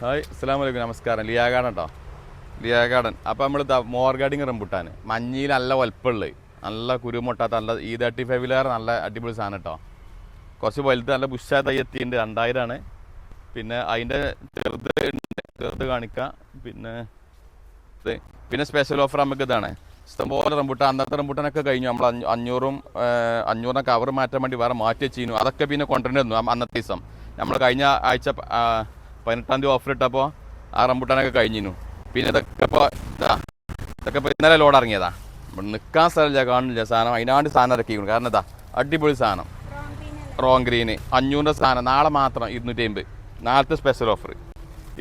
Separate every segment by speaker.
Speaker 1: Hi അസ്സാം വലൈക്കും നമസ്കാരം. ലിയാ ഗാർഡൻ കേട്ടോ ലിയാ ഗാർഡൻ. അപ്പോൾ നമ്മൾ മോർഗാർഡിങ് റംബുട്ടാൻ മഞ്ഞയിൽ നല്ല വലുപ്പമുള്ളത് നല്ല കുരുമുട്ടാത്ത നല്ല ഈ തേർട്ടി ഫൈവിലേറെ നല്ല അടിപൊളി സാധനം കേട്ടോ കുറച്ച് വലുത് നല്ല ബുഷായ തൈ എത്തിയിട്ടുണ്ട്. രണ്ടായിരമാണ് പിന്നെ അതിന്റെ ചെറുത് ഉണ്ട്. ചെറുത് കാണിക്കാം. പിന്നെ പിന്നെ സ്പെഷ്യൽ ഓഫർ നമുക്ക് ഇതാണ്. ഇഷ്ടംപോലെ റംബുട്ടാൻ. അന്നത്തെ റംബുട്ടാനൊക്കെ കഴിഞ്ഞു. നമ്മൾ അഞ്ഞൂ- അഞ്ഞൂറും അഞ്ഞൂറിനെ കവർ മാറ്റാൻ വേണ്ടി വേറെ മാറ്റി ചെയ്യുന്നു അതൊക്കെ പിന്നെ കൊണ്ടുവരുന്നു അന്നത്തെ ദിവസം. നമ്മൾ കഴിഞ്ഞ ആഴ്ച പതിനെട്ടാം തീയതി ഓഫർ ഇട്ടപ്പോൾ ആ റംബുട്ടാനൊക്കെ കഴിഞ്ഞിരുന്നു. പിന്നെ ഇതൊക്കെ ഇപ്പോൾ ഇതാ ഇതൊക്കെ ഇപ്പോൾ ഇന്നലെ ലോഡ് ഇറങ്ങിയതാ. നിൽക്കാൻ സ്ഥലമില്ല കാണില്ല സാധനം അതിനാണ്ട് സാധനം ഇറക്കിയിരുന്നു കാരണം ഇതാ അടിപൊളി സാധനം. റോങ് ഗ്രീന് അഞ്ഞൂറിന്റെ സാധനം. നാളെ മാത്രം ഇരുന്നൂറ്റി അമ്പത്. നാളത്തെ സ്പെഷ്യൽ ഓഫർ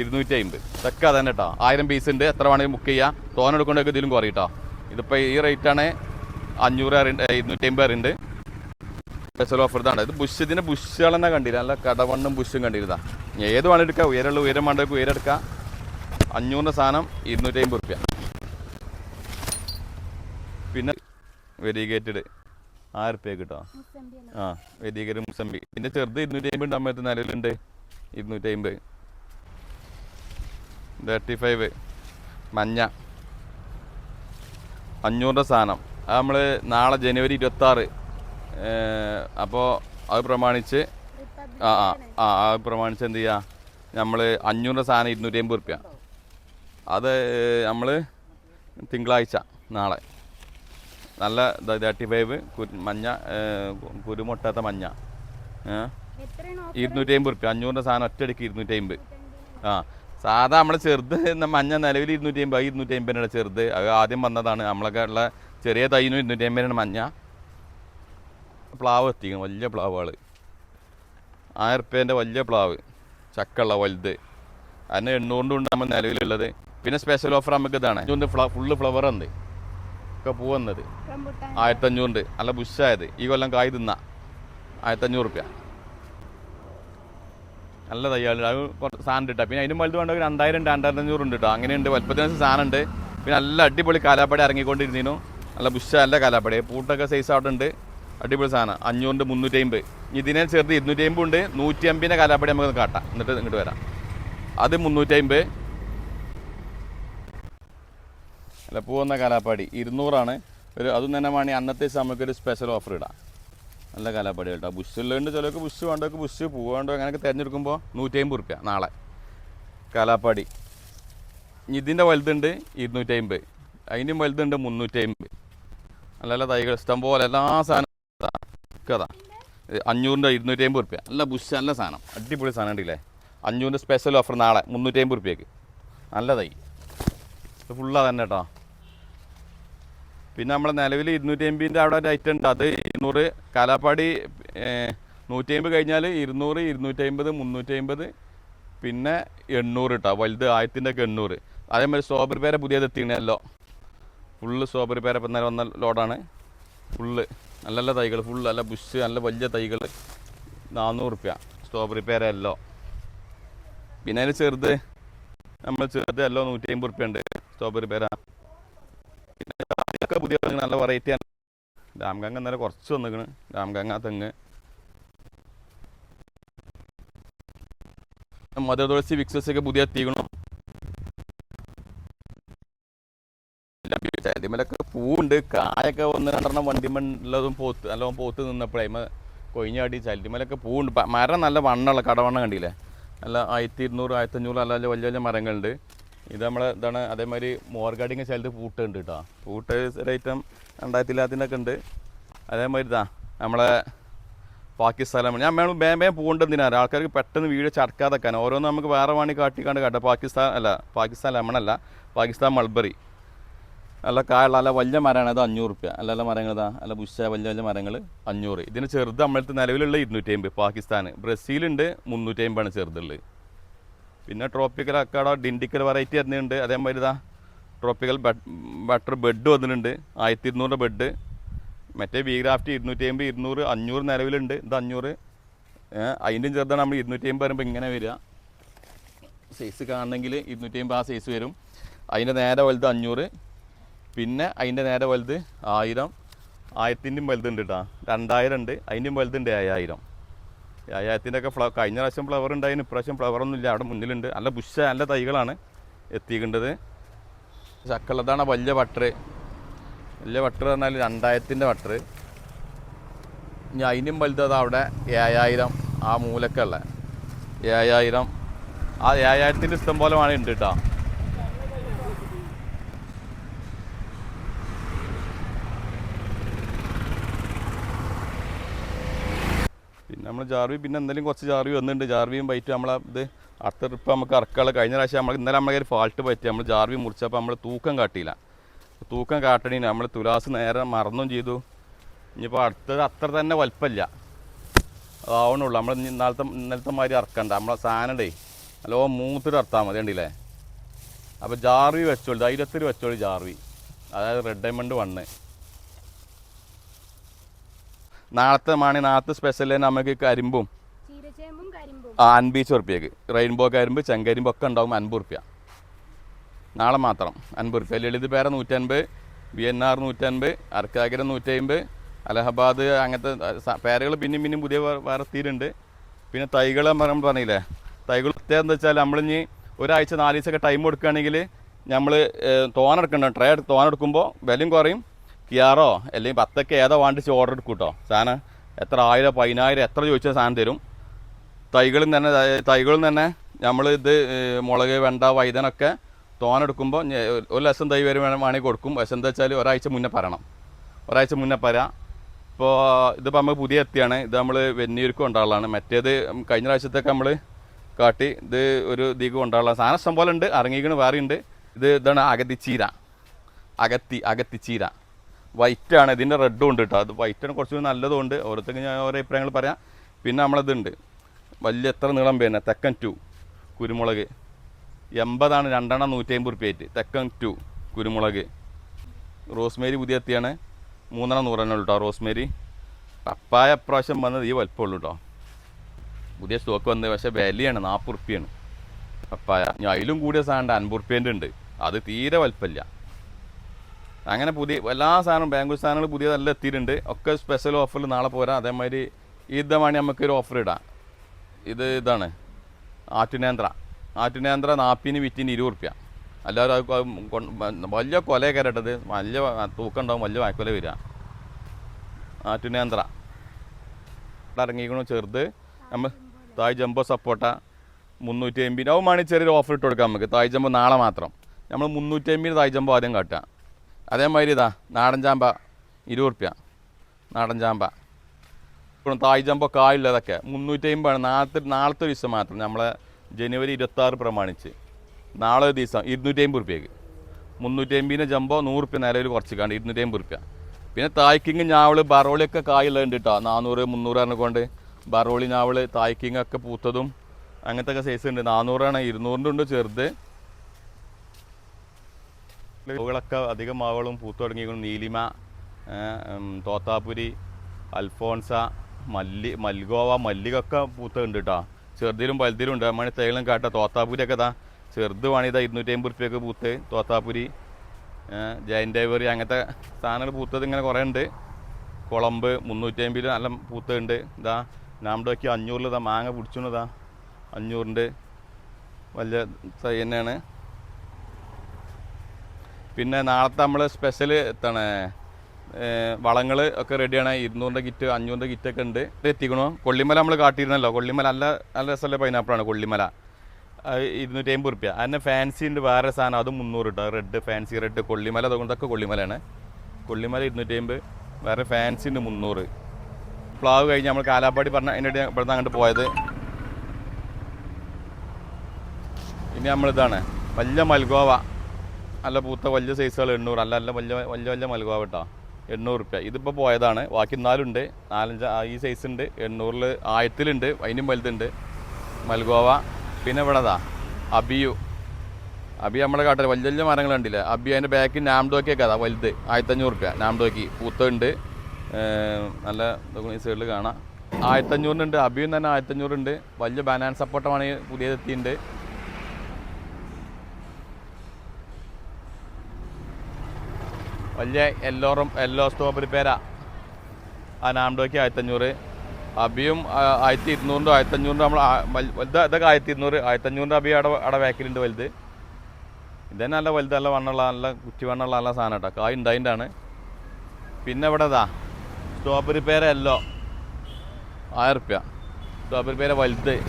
Speaker 1: ഇരുന്നൂറ്റി അമ്പത്. ഇതൊക്കെ അതന്നെ കേട്ടോ ആയിരം പീസ് ഉണ്ട്. എത്ര വേണമെങ്കിലും ബുക്ക് ചെയ്യുക തോന എടുക്കൊണ്ടൊക്കെ ഇതിലും കുറയും കേട്ടോ ഇതിപ്പോൾ ഈ റേറ്റാണ് അഞ്ഞൂറ് അറിയുണ്ട് ഇരുന്നൂറ്റി അമ്പത് അറിയുണ്ട്. സ്പെഷ്യൽ ഓഫർ ഇതാണ്. ഇത് ബുഷ് ഇതിന്റെ ബുഷുകൾ തന്നെ കണ്ടില്ല. നല്ല കടവണ്ണും ബുഷും കണ്ടിരുതാ ഏത് വേണം എടുക്കാം. ഉയരമുള്ള ഉയരം വേണ്ടത് ഉയരം എടുക്കാം. അഞ്ഞൂറിന്റെ സാധനം ഇരുന്നൂറ്റി അമ്പത് റുപ്യ. പിന്നെ വെരിഗേറ്റഡ്. ആയിരം റുപ്യ കിട്ടോ? ആ വെരിഗേറ്റ് മുസമ്പി പിന്നെ ചെറുത് ഇരുന്നൂറ്റി അമ്പത് ഉണ്ട്. അമ്മയത്ത് നിലവിലുണ്ട്. ഇരുന്നൂറ്റി അമ്പത് തേർട്ടി ഫൈവ് മഞ്ഞ. അഞ്ഞൂറിന്റെ സാധനം. അത് നമ്മൾ നാളെ ജനുവരി ഇരുപത്താറ്. അപ്പോൾ അത് പ്രമാണിച്ച് ആ ആ ആ പ്രമാണിച്ച് എന്ത് ചെയ്യുക നമ്മൾ അഞ്ഞൂറിന്റെ സാധനം ഇരുന്നൂറ്റി അമ്പത് റുപ്യ അത് നമ്മൾ തിങ്കളാഴ്ച നാളെ. നല്ല തേർട്ടി ഫൈവ് മഞ്ഞ കുരുമുട്ടാത്ത മഞ്ഞ? ഇരുന്നൂറ്റി അമ്പത് റുപ്യ അഞ്ഞൂറിന്റെ സാധനം ഒറ്റയടിക്ക് ഇരുന്നൂറ്റി അമ്പത് ആ സാധാ നമ്മൾ ചെറുത് മഞ്ഞ നിലവിൽ ഇരുന്നൂറ്റി അമ്പത് ഇരുന്നൂറ്റി അമ്പതിനാണ് ചെറുത്. അത് ആദ്യം വന്നതാണ്. നമ്മളൊക്കെ ഉള്ള ചെറിയ തൈനും ഇരുന്നൂറ്റി അമ്പതിനാണ് മഞ്ഞ. പ്ലാവ് എത്തിക്കും വലിയ പ്ലാവുകൾ ആയിരം റുപ്യേന്റെ വലിയ പ്ലാവ്. ചക്കുള്ള വലുത്. അതിന് എണ്ണൂറിന്റെ ഉണ്ട് നമ്മൾ നിലവിലുള്ളത്. പിന്നെ സ്പെഷ്യൽ ഓഫർ നമുക്ക് ഇതാണ്. ഫ്ല ഫുള്ള് ഫ്ലവർ ഉണ്ട്. ഒക്കെ പൂ വന്നത് ആയിരത്തഞ്ഞൂറിന്റെ. നല്ല ബുഷായത്. ഈ കൊല്ലം കായ് തിന്ന. ആയിരത്തഞ്ഞൂറ് റുപ്യ. നല്ല തയ്യാറുണ്ട് അത് കുറച്ച് സാധനം ഇട്ടാ. പിന്നെ അതിനും വലുത് വേണ്ട രണ്ടായിരം രണ്ടായിരത്തി അഞ്ഞൂറ് ഉണ്ട് കേട്ടോ അങ്ങനെയുണ്ട്. വലുപ്പത്തിന് സാധനം ഉണ്ട്. പിന്നെ നല്ല അടിപൊളി കാലാപ്പടി ഇറങ്ങിക്കൊണ്ടിരുന്നു നല്ല ബുഷ നല്ല കാലാപ്പടി. പൂട്ടൊക്കെ സൈസ് അവിടെ ഉണ്ട് അടിപൊളി സാധനം. അഞ്ഞൂറിന്റെ മുന്നൂറ്റി അമ്പത് ഇതിനെ ചേർത്ത് ഇരുന്നൂറ്റി അമ്പത് ഉണ്ട്. നൂറ്റി അമ്പതിന്റെ കാലാപ്പടി നമുക്ക് കാട്ടാം. എന്നിട്ട് ഇങ്ങോട്ട് വരാം. അത് മുന്നൂറ്റി അമ്പത് അല്ല പോകുന്ന കാലാപ്പാടി ഇരുന്നൂറാണ്. ഒരു അതും തന്നെ വേണമെങ്കിൽ അന്നത്തെ സമയത്ത് ഒരു സ്പെഷ്യൽ ഓഫർ ഇടാം. നല്ല കാലാപ്പാടി കേട്ടോ. ബുഷ് ഉള്ളതുകൊണ്ട് ചിലർക്ക് ബുഷ് വേണ്ടവർക്ക് ബുഷ് പൂ വേണ്ടോ അങ്ങനെയൊക്കെ തിരഞ്ഞെടുക്കുമ്പോൾ നൂറ്റി അമ്പത് റുപ്യ നാളെ കാലാപ്പാടി ഇതിന്റെ വലുതുണ്ട് ഇരുന്നൂറ്റി അമ്പത് അതിന്റെയും വലുതുണ്ട് മുന്നൂറ്റി അമ്പത് നല്ല തൈകൾ. ഇഷ്ടം പോലെ എല്ലാ സാധനം കഥാ അഞ്ഞൂറിന്റെ ഇരുന്നൂറ്റി അമ്പത് റുപ്യ നല്ല ബുഷ് നല്ല സാധനം. അടിപൊളി സാധനം ഉണ്ടല്ലേ അഞ്ഞൂറിന്റെ സ്പെഷ്യൽ ഓഫർ നാളെ മുന്നൂറ്റി അമ്പത് റുപ്യക്ക് നല്ലതായി ഇത് ഫുള്ളാ തന്നെ കേട്ടോ പിന്നെ നമ്മളെ നിലവിൽ ഇരുന്നൂറ്റി അമ്പതിന്റെ അവിടെ ഒരു ഐറ്റം ഉണ്ട്. അത് ഇരുന്നൂറ് കാലാപ്പാടി നൂറ്റി അമ്പത് കഴിഞ്ഞാൽ ഇരുന്നൂറ് ഇരുന്നൂറ്റി അമ്പത് മുന്നൂറ്റി അമ്പത് പിന്നെ എണ്ണൂറ് കേട്ടോ വലുത് ആയിരത്തിന്റെ ഒക്കെ എണ്ണൂറ്. അതേമാതിരി സോബർ പേരെ പുതിയത് എത്തിക്കണല്ലോ ഫുള്ള് സോബർ പേരെ ഇപ്പം നേരെ വന്ന ലോഡാണ് ഫുള്ള് നല്ല നല്ല തൈകൾ ഫുൾ നല്ല ബുഷ് നല്ല വലിയ തൈകൾ. നാനൂറ് റുപ്യ സ്ട്രോബെറി പേരല്ലോ പിന്നെ അതിൽ ചെറുത് നമ്മൾ ചെറുത് എല്ലോ നൂറ്റി അമ്പത് റുപ്യ ഉണ്ട് സ്ട്രോബെറി പേര പിന്നെ ഒക്കെ പുതിയ നല്ല വെറൈറ്റിയാണ് രാംഗംഗ ഇന്നലെ കുറച്ച് വന്നിക്കണ്. രാംഗംഗ തെങ്ങ്. മധുര തുളസി വിക്സസ് ഒക്കെ പുതിയ എത്തിക്കണം. ചെടിമലൊക്കെ പൂവുണ്ട്. കായൊക്കെ ഒന്ന് രണ്ടെണ്ണം വണ്ടിമല്ലതും പോത്ത് നല്ലോണം പോത്ത് നിന്നപ്പോഴേ കൊയിഞ്ഞാടി ചല്ലിമലൊക്കെ പൂവുണ്ട്. മരം നല്ല വണ്ണമുള്ള കടവണ്ണം കണ്ടില്ലേ? നല്ല ആയിരത്തി ഇരുന്നൂറ് ആയിരത്തി അഞ്ഞൂറ് നല്ല വലിയ വലിയ മരങ്ങളുണ്ട്. ഇത് നമ്മളെ ഇതാണ് അതേമാതിരി മോർഗാഡിങ് സ്ഥലത്ത് പൂട്ടുണ്ട് കേട്ടോ. പൂട്ട് ഐറ്റം രണ്ടായിരത്തിലാത്തിനൊക്കെ ഉണ്ട്. അതേമാതിരി ഇതാ നമ്മളെ പാകിസ്ഥാനാണ് ഞാൻ വേണം ബേം പൂണ്ട് പോകേണ്ടതിനാണ് ആൾക്കാർക്ക് പെട്ടെന്ന് വീട് ചടക്കാതെക്കാൻ ഓരോന്ന് നമുക്ക് വേറെ വാണി കാട്ടിക്കാണ്ട് കേട്ടോ. പാകിസ്ഥാൻ അല്ല പാകിസ്ഥാൻ ലെമണല്ല പാകിസ്ഥാൻ മൾബറി. നല്ല കായുള്ള നല്ല വലിയ മരമാണ്. അത് അഞ്ഞൂറ് റുപ്യ നല്ല അല്ല മരങ്ങൾ ഇതാ. നല്ല ബുഷ വലിയ വലിയ മരങ്ങൾ അഞ്ഞൂറ്. ഇതിന് ചെറുത് നമ്മളത്തെ നിലവിലുള്ള ഇരുന്നൂറ്റി അമ്പത് പാകിസ്ഥാൻ ബ്രസീലുണ്ട് മുന്നൂറ്റി അമ്പതാണ് ചെറുതുള്ളത്. പിന്നെ ട്രോപ്പിക്കൽ അക്കാട ഡിൻഡിക്കൽ വെറൈറ്റി വരുന്നുണ്ട്. അതേമാതിരി ഇതാ ട്രോപ്പിക്കൽ ബട്ടർ ബെഡ് വന്നിട്ടുണ്ട്. ആയിരത്തി ഇരുന്നൂറ് ബെഡ്. മറ്റേ വീഗ്രാഫ്റ്റ് ഇരുന്നൂറ്റി അമ്പത് ഇരുന്നൂറ് അഞ്ഞൂറ് നിലവിലുണ്ട്. ഇത് അഞ്ഞൂറ്. അതിന്റെയും ചെറുതാണ് നമ്മൾ ഇരുന്നൂറ്റി അമ്പത് വരുമ്പോൾ ഇങ്ങനെ വരിക. സൈസ് കാണണമെങ്കിൽ ഇരുന്നൂറ്റി അമ്പത് ആ സൈസ് വരും. അതിന്റെ നേരെ വലുത് അഞ്ഞൂറ്. പിന്നെ അതിന്റെ നേരെ വലുത് ആയിരം. ആയിരത്തിന്റെയും വലുതുണ്ട് കേട്ടോ രണ്ടായിരം ഉണ്ട്. അതിന്റെയും വലുതുണ്ട് ഏഴായിരം. ഏഴായിരത്തിന്റെ ഒക്കെ ഫ്ലവർ കഴിഞ്ഞ പ്രാവശ്യം ഫ്ലവർ ഉണ്ടായിരുന്നു ഇപ്രാവശ്യം ഫ്ലവറൊന്നും ഇല്ല. അവിടെ മുന്നിലുണ്ട്. നല്ല ബുഷ നല്ല തൈകളാണ് എത്തിക്കേണ്ടത് ചക്കുള്ളതാണ് വലിയ വട്ടർ വലിയ വട്ടർ പറഞ്ഞാൽ രണ്ടായിരത്തിന്റെ വട്ടർ ഇനി അതിനും വലുതത് അവിടെ ഏഴായിരം. ആ മൂലക്കുള്ള ഏഴായിരം. ആ ഏഴായിരത്തിന്റെ ഇഷ്ടം പോലെ വേണേ ഉണ്ട് കേട്ടോ പിന്നെ നമ്മൾ ജാർവി പിന്നെ എന്തെങ്കിലും കുറച്ച് ജാർവി വന്നിട്ടുണ്ട്. ജാർവിയും ബൈറ്റും നമ്മളെ ഇത് അടുത്ത ട്രിപ്പ് നമുക്ക് ഇറക്കാനുള്ള കഴിഞ്ഞ പ്രാവശ്യം നമ്മൾ ഇന്നലെ നമ്മളെ ഒരു ഫാൾട്ട് പറ്റി. നമ്മൾ ജാർവി മുറിച്ചപ്പോൾ നമ്മൾ തൂക്കം കാട്ടിയില്ല. തൂക്കം കാട്ടണി നമ്മൾ തുലാസ് നേരെ മറന്നും ചെയ്തു. ഇനിയിപ്പോൾ അടുത്തത് അത്ര തന്നെ വലുപ്പമില്ല. അതാവണുള്ളൂ. നമ്മൾ ഇന്നാലത്തെ ഇന്നലത്തെ മാതിരി ഇറക്കണ്ട നമ്മളെ സാധനണ്ടേ. നല്ലോ മൂത്തിട്ട് ഇറത്താൽ മതി. ഉണ്ടല്ലേ അപ്പോൾ ജാർവി വെച്ചോളൂ. ധൈര്യത്തിൽ വെച്ചോളൂ ജാർവി. അതായത് റെഡ് ഡയമണ്ട് വണ്ണ് നാളത്തെ മാണി നാളത്തെ സ്പെഷ്യൽ നമുക്ക് കരിമ്പും ആ അൻപീച്ച് ഉറുപ്പ്യക്ക് റെയിൻബോ കരിമ്പ് ചെങ്കരിമ്പ് ഒക്കെ ഉണ്ടാവും അൻപത് ഉറുപ്പ്യ നാളെ മാത്രം അൻപത് ഉറുപ്പ്യ ലളിത് പേര നൂറ്റൻപത് വി എൻ ആർ നൂറ്റൻപത് അർക്കാഗര നൂറ്റമ്പത് അലഹബാദ് അങ്ങനത്തെ പേരകൾ പിന്നെയും പിന്നെയും പുതിയ വേറെ തീരുണ്ട് പിന്നെ തൈകൾ നമ്മൾ പറഞ്ഞില്ലേ? തൈകൾ പ്രത്യേകം എന്താ വെച്ചാൽ നമ്മളിനി ഒരാഴ്ച നാല് ദിവസമൊക്കെ ടൈം കൊടുക്കുകയാണെങ്കിൽ നമ്മൾ തോനെടുക്കണം ട്രേ തോനെടുക്കുമ്പോൾ വിലയും കുറയും. കിയാറോ? അല്ലെങ്കിൽ പത്തൊക്കെ ഏതോ വാണ്ടിച്ച് ഓർഡർ എടുക്കും കേട്ടോ സാധനം എത്ര ആയിരം പതിനായിരം എത്ര ചോദിച്ചാൽ സാധനം തരും? തൈകളും തന്നെ തൈകളും തന്നെ നമ്മൾ ഇത് മുളക് വെണ്ട വൈതനൊക്കെ തോനെടുക്കുമ്പോൾ ഒരു ലക്ഷം തൈ വരെ വേണം വേണമെങ്കിൽ കൊടുക്കും. പക്ഷെ എന്താ വെച്ചാൽ ഒരാഴ്ച മുന്നേ പറയണം. ഒരാഴ്ച മുന്നേ പറ ഇപ്പോൾ ഇതിപ്പോൾ നമ്മൾ പുതിയ എത്തിയാണ്. ഇത് നമ്മൾ വെന്നീർക്കും ഉണ്ടാവുള്ളതാണ് മറ്റേത് കഴിഞ്ഞ പ്രാവശ്യത്തൊക്കെ നമ്മൾ കാട്ടി ഇത് ഒരു ദീഗം ഉണ്ടാവുള്ള സാധനം ഇഷ്ടം പോലെ ഉണ്ട്. ഇറങ്ങിക്കണ് വേറെ ഉണ്ട് ഇത് ഇതാണ് അകത്തിച്ചീര അകത്തി അകത്തിച്ചീര വൈറ്റ് ആണ് ഇതിന്റെ റെഡും ഉണ്ട് കേട്ടോ അത് വൈറ്റ് ആണ് കുറച്ചുകൂടി നല്ലതുകൊണ്ട് ഓരോരുത്തർക്ക് ഞാൻ ഓരോ അഭിപ്രായങ്ങൾ പറയാം. പിന്നെ നമ്മളതുണ്ട്. വലിയ എത്ര നീളം പിന്നെ തെക്കൻ ടു കുരുമുളക്. എൺപതാണ് രണ്ടെണ്ണം നൂറ്റി അമ്പത് റുപ്യായിട്ട് തെക്കൻ ടു കുരുമുളക്. റോസ്മേരി പുതിയ എത്തിയാണ്. മൂന്നെണ്ണം നൂറെണ്ണം കേട്ടോ റോസ്മേരി. പപ്പായ അപ്രാവശ്യം വന്നത് ഈ വലുപ്പമുള്ളൂ കേട്ടോ പുതിയ സ്റ്റോക്ക് വന്നത് പക്ഷേ വിലയാണ് നാൽപ്പത് റുപ്യാണ് പപ്പായ. അതിലും കൂടിയ സാധനം അൻപത് റുപ്യേന്റെ ഉണ്ട് അത് തീരെ വലുപ്പമില്ല. അങ്ങനെ പുതിയ എല്ലാ സാധനവും ബാംഗ്ലൂർ സാധനങ്ങൾ പുതിയതെല്ലാം എത്തിയിട്ടുണ്ട്. ഒക്കെ സ്പെഷ്യൽ ഓഫറിൽ നാളെ പോരാ. അതേമാതിരി ഈദമാണി നമുക്കൊരു ഓഫർ ഇടാം. ഇത് ഇതാണ്. ആറ്റുനേന്ത്ര. ആറ്റുനേന്ത്ര നാപ്പിന് വിറ്റിന് ഇരുപത് റുപ്യ. കൊ- വലിയ കൊല കയറട്ടത് വലിയ തൂക്കം ഉണ്ടാവും വലിയ വായ്ക്കൊല വരിക ആറ്റുനേന്ത്ര. ഇറങ്ങിക്കണു ചെറുത്. നമ്മൾ തായ് ജംബോ സപ്പോട്ട. മുന്നൂറ്റി വേണമെങ്കിൽ ചെറിയൊരു ഓഫർ ഇട്ട് കൊടുക്കാം നമുക്ക്. തായ് ജംബോ നാളെ മാത്രം. നമ്മൾ മുന്നൂറ്റി അമ്പത് തായ് ജംബോ ആദ്യം കാട്ടുക അതേമാതിരി ഇതാ നാടൻ ചാമ്പ ഇരുപത് റുപ്യ നാടൻ ചാമ്പ. ഇപ്പോഴും തായ് ചാമ്പ കായില്ല കായുള്ളതൊക്കെ മുന്നൂറ്റി അമ്പതാണ് നാളത്തെ നാളത്തെ ദിവസം മാത്രം നമ്മളെ ജനുവരി ഇരുപത്താറ് പ്രമാണിച്ച്. നാളെ ദിവസം ഇരുന്നൂറ്റി അമ്പത് റുപ്യക്ക് മുന്നൂറ്റി അമ്പതിന് ചമ്പോ നൂറ് റുപ്യ നിലവിൽ കുറച്ച് കാണും ഇരുന്നൂറ്റി അമ്പത് റുപ്യ പിന്നെ തായ്ക്കിങ് ഞാവൾ ബറോളിയൊക്കെ കായുള്ളതുണ്ട് കേട്ടോ നാനൂറ് മുന്നൂറ് പറഞ്ഞ കൊണ്ട് ബറോളി ഞാവൾ തായ്ക്കിങ് ഒക്കെ പൂത്തതും അങ്ങനത്തെ ഒക്കെ സൈസ് ഉണ്ട്. നാനൂറാണ് ഇരുന്നൂറിന്റെ ഉണ്ട് ചെറുത്. പൂവുകളൊക്കെ അധികം മാവുകളും പൂത്തു തുടങ്ങിയിരിക്കുന്നു. നീലിമ തോത്താപുരി അൽഫോൺസ മല്ലി മൽഗോവ മല്ലികൊക്കെ പൂത്തുണ്ട് കേട്ടോ ചെറുതിലും വലുതിലും ഉണ്ട്. നമ്മൾ തേയിലും കാട്ട. തോത്താപുരിയൊക്കെ ഇതാ. ചെറുത് വേണിതാ ഇരുന്നൂറ്റി അമ്പത് റുപ്യൊക്കെ പൂത്ത്. തോത്താപുരി ജയന്റേവറി അങ്ങനത്തെ സാധനങ്ങൾ പൂത്തത് ഇങ്ങനെ കുറേ ഉണ്ട്. കുളമ്പ് മുന്നൂറ്റി അമ്പതിൽ നല്ല പൂത്തുണ്ട്. ഇതാ നാംഡോക്ക് വയ്ക്കി അഞ്ഞൂറിലതാ മാങ്ങ പിടിച്ചുന്നതാ അഞ്ഞൂറിന്റെ വലിയ തൈ തന്നെയാണ്. പിന്നെ നാളത്തെ നമ്മൾ സ്പെഷ്യൽ എത്താണ് വളങ്ങൾ ഒക്കെ റെഡിയാണ് ഇരുന്നൂറിന്റെ കിറ്റ് അഞ്ഞൂറിന്റെ കിറ്റൊക്കെ ഉണ്ട്. എത്തിക്കണോ? കൊള്ളിമല നമ്മൾ കാട്ടിയിരുന്നല്ലോ. കൊള്ളിമല നല്ല നല്ല രസമല്ല പൈനാപ്പിളാണ് കൊള്ളിമല. ഇരുന്നൂറ്റി അമ്പത് റുപ്യ അതിന് ഫാൻസി ഉണ്ട്. വേറെ സാധനം അത് മുന്നൂറ് കേട്ടോ റെഡ് ഫാൻസി റെഡ് കൊള്ളിമല അതുകൊണ്ടൊക്കെ കൊള്ളിമലയാണ്. കൊള്ളിമല ഇരുന്നൂറ്റി അമ്പത് വേറെ ഫാൻസി ഉണ്ട് മുന്നൂറ്. പ്ലാവ് കഴിഞ്ഞ് നമ്മൾ കാലാപ്പാടി പറഞ്ഞ അതിന്റെ ഇവിടുന്ന് അങ്ങോട്ട് പോയത്. ഇനി നമ്മളിതാണ് വലിയ മൽഗോവ. നല്ല പൂത്ത വലിയ സൈസുകൾ എണ്ണൂറ് അല്ല നല്ല വലിയ വലിയ വലിയ മൽഗോവ കേട്ടോ എണ്ണൂറ് റുപ്യ. ഇതിപ്പോൾ പോയതാണ്. ബാക്കി നാലുണ്ട് നാലഞ്ച് ഈ സൈസ് ഉണ്ട് എണ്ണൂറിൽ ആയിരത്തിലുണ്ട്. അതിനും വലുതുണ്ട്. മൽഗോവ പിന്നെ ഇവിടെ ഇതാ അബിയു അബി നമ്മുടെ കാട്ടിൽ വലിയ വലിയ മരങ്ങൾ കണ്ടില്ല? അബി അതിന്റെ ബാക്കിൽ നാംഡോക്കിയൊക്കെ അതാ വലുത്. ആയിരത്തഞ്ഞൂറ് റുപ്യ നാംഡോക്കി. പൂത്തുണ്ട് നല്ല ഈ സൈഡിൽ കാണാം. ആയിരത്തഞ്ഞൂറിനുണ്ട്. അബിയും തന്നെ ആയിരത്തഞ്ഞൂറുണ്ട് വലിയ ബനാൻ സപ്പോർട്ടമാണ് പുതിയത് വലിയ എല്ലോറും എല്ലോ സ്റ്റോപ്പിൽ പേര. ആ നാംഡോയ്ക്ക് ആയിരത്തഞ്ഞൂറ്. അബിയും ആ, ആയിരത്തി ഇരുന്നൂറിന്റെ ആയിരത്തഞ്ഞൂറിന്റെ നമ്മൾ ആ, വൽ- വലുത് ഇതൊക്കെ ആയിരത്തി ഇരുന്നൂറ് ആയിരത്തഞ്ഞൂറിന്റെ അബി അവിടെ അവിടെ വേക്കലുണ്ട് വലുത് ഇതന്നെ നല്ല വലുത് നല്ല വണ്ണുള്ള നല്ല കുറ്റി വണ്ണുള്ള നല്ല സാധനം കേട്ടോ. കായ് ഉണ്ടായിന്റെ ആണ് പിന്നെ ഇവിടെ ഇതാ സ്റ്റോപ്പ് പേര എല്ലോ. ആയിരം റുപ്യ. സ്റ്റോപ്പ് പേര വലുത്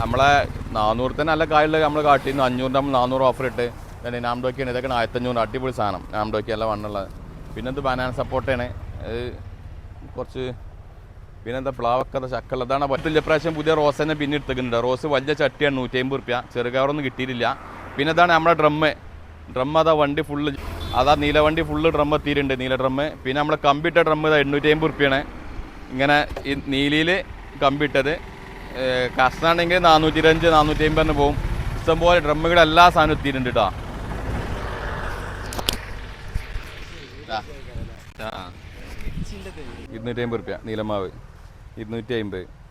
Speaker 1: നമ്മളെ നാനൂറ് തന്നെ നല്ല കായുള്ള നമ്മൾ കാട്ടിന്ന് അഞ്ഞൂറിന്റെ നമ്മൾ നാനൂറ് ഓഫർ ഇട്ട്. നാംഡോക്കിയാണ് ഇതൊക്കെ ആയിരത്തഞ്ഞൂറ് അടിപൊളി സാധനം. നാംഡോക്കി അല്ല വണ്ണുള്ളത് പിന്നെ ഇത് ബനാന സപ്പോർട്ടാണ് അത് കുറച്ച് പിന്നെ എന്താ പ്ലാവൊക്കെ ചക്കല്ല അതാണ് പറ്റില്ല പ്രാവശ്യം പുതിയ റോസ് തന്നെ പിന്നെ എടുത്തിട്ടുണ്ട്. റോസ് വലിയ ചട്ടിയാണ് നൂറ്റി അമ്പത് റുപ്യ. ചെറുകവറൊന്നും കിട്ടിയിട്ടില്ല. പിന്നെ ഇതാണ് നമ്മുടെ ഡ്രമ്മ് ഡ്രമ്മ് അതാ വണ്ടി ഫുള്ള് അതാ നീല വണ്ടി ഫുള്ള് ഡ്രമ്മ് എത്തിയിട്ടുണ്ട് നീല ഡ്രമ്മ് പിന്നെ നമ്മളെ കമ്പിട്ട ഡ്രമ്മ് ഇതാ എണ്ണൂറ്റി അമ്പത് റുപ്യാണ്. ഇങ്ങനെ ഈ നീലിയിൽ കമ്പിട്ടത്. കഷ്ണാണെങ്കിൽ നാനൂറ്റി ഇരുപഞ്ച് നാനൂറ്റി അമ്പതിന് പോകും ഇഷ്ടംപോലെ ഡ്രമ്മുകൾ എല്ലാ സാധനവും എത്തിയിട്ടുണ്ട് കേട്ടോ ആ ഇരുന്നൂറ്റി അമ്പത് റുപ്യ നീലമാവ്. ഇരുന്നൂറ്റി അമ്പത്